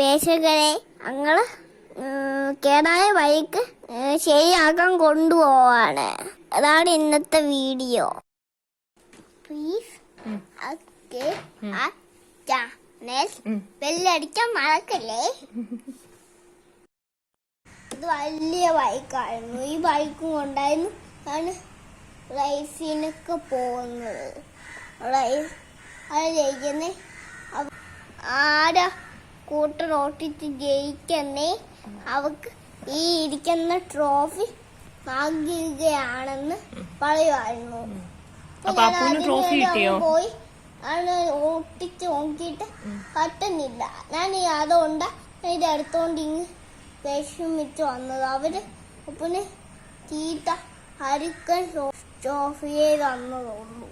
പേശകരെ അങ്ങൾ കേടായ വഴിക്ക് ശരിയാക്കാൻ കൊണ്ടുപോവാണ്. അതാണ് ഇന്നത്തെ വീഡിയോ. പ്ലീസ് ആ ചാനൽ ബെല്ലടിക്കാൻ മറക്കല്ലേ? ഇത് വലിയ ബൈക്കായിരുന്നു ഈ ബൈക്കും കൊണ്ടായിരുന്നു ആണ് റൈസിനൊക്കെ പോകുന്നത്. റൈസ് അത് ജയിക്കുന്നേ. ആരാ കൂട്ടർ ഓട്ടിച്ച് ജയിക്കുന്നേ അവക്ക് ഈ ഇരിക്കുന്ന ട്രോഫി വാങ്ങുകയാണെന്ന് പറയുമായിരുന്നു. കിട്ടിയോ? പോയി. ആണ് ഓട്ടിച്ച് നോക്കിയിട്ട് പറ്റുന്നില്ല. ഞാൻ ഈ അതുകൊണ്ട് ഇത് എടുത്തോണ്ട് ഇങ്ങ് വിഷമിച്ച് വന്നത്. അവർ പിന്നെ ചീത്ത ഹരിക്കൻ ട്രോഫിയെ തന്നതുള്ളൂ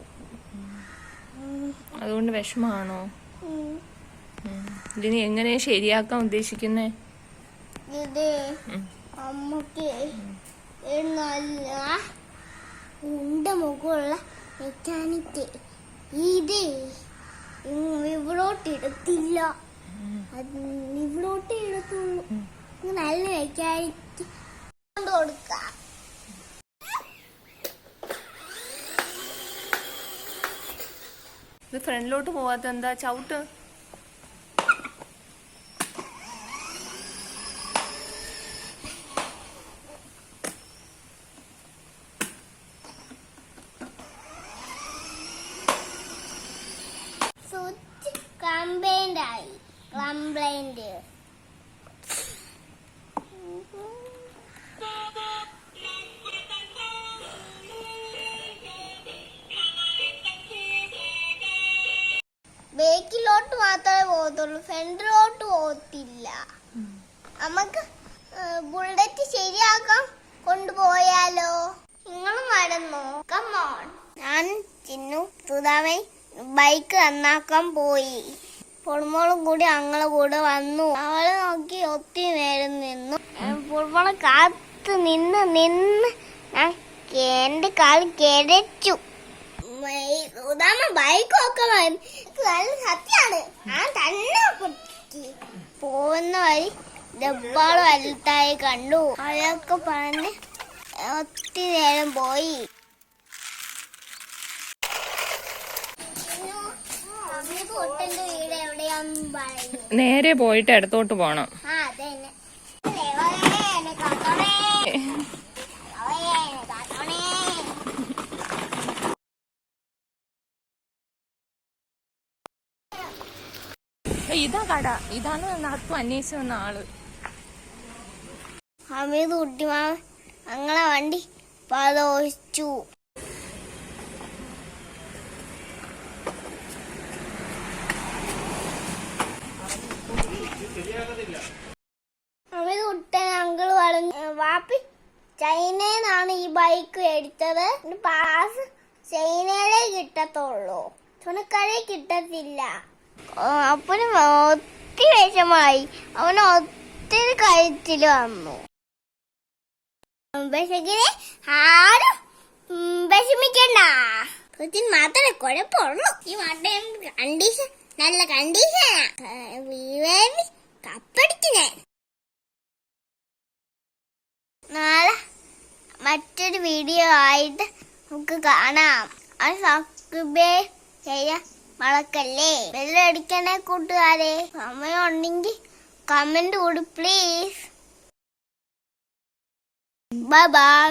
അതുകൊണ്ട് വിഷമാണോ. ഇതിനി എങ്ങനെ ശരിയാക്കാൻ ഉദ്ദേശിക്കുന്നേ? ഇത് അമ്മയ്ക്ക് നല്ല ഉണ്ട മുഖമുള്ള മെക്കാനിക്ക്. ഇത് ഇവിടോട്ട് ഇടത്തില്ല. ഇവിടോട്ട് ഇടത്തുള്ളൂ. നല്ല മെക്കാനിക്ക് കൊടുക്കാം. ഇത് ഫ്രണ്ടിലോട്ട് പോവാത്ത എന്താ ചവിട്ട്? Switch complaint. ആയി ബേക്കിലോട്ട് മാത്രമേ പോകത്തുള്ളൂ. ഫ്രണ്ടിലോട്ട് പോകത്തില്ല. നമുക്ക് ബുള്ളറ്റ് ശരിയാക്കാൻ കൊണ്ടുപോയാലോ. നിങ്ങളും വരുന്നു കമ്മോൺ ഞാൻ ചിന്നു സുധാമൻ ബൈക്ക് നന്നാക്കാൻ പോയി. പൊടുമോളും കൂടി അങ്ങളെ കൂടെ വന്നു. അവളെ നോക്കി ഒത്തിരി നേരം നിന്നു. പൊടുമോളെ കാത്ത് നിന്ന് നിന്ന് ഞാൻ എന്റെ കാൽ കിടച്ചു സുധാമ ബൈക്കൊക്കെ നല്ല സത്യാണ്. ഞാൻ തന്നെ. പോകുന്ന വഴി ഡബ്ബാൾ വലുതായി കണ്ടു. അതൊക്കെ പറഞ്ഞ് ഒത്തിരി നേരം പോയി. നേരെ പോയിട്ട് ഇടത്തോട്ട് പോണം. ഇതാ കട. ഇതാണ് നടത്തും അന്വേഷിച്ചു വന്ന ആൾ. ഹമീദ് കുട്ടിമാ ഞങ്ങളെ വണ്ടി പതോച്ചു ചൈനയിലാണ് ഈ ബൈക്ക് എടുത്തത്. പാസ് ചൈനയിലേ കിട്ടത്തുള്ളൂ. തുണക്കടയിൽ കിട്ടത്തില്ല. അപ്പന് ഒത്തിരി വിഷമായി അവന് ഒത്തിരി കഴുത്തിൽ വന്നു. വിശക്കിനെ ആരും വിഷമിക്കണ്ട. കൊച്ചിന് മാത്രമേ കുഴപ്പമുള്ളൂ. ഈ വട്ടം കണ്ടീഷൻ നല്ല കണ്ടീഷനാ ഞാൻ നാളെ മറ്റൊരു വീഡിയോ ആയിട്ട് നമുക്ക് കാണാം. അത് സബ്സ്ക്രൈബ് ചെയ്യാൻ മറക്കല്ലേ? ബെല്ലടിക്കണേ കൂട്ടുകാരെ. സമയം ഉണ്ടെങ്കിൽ കമന്റ് കൂടി പ്ലീസ് ബൈ ബൈ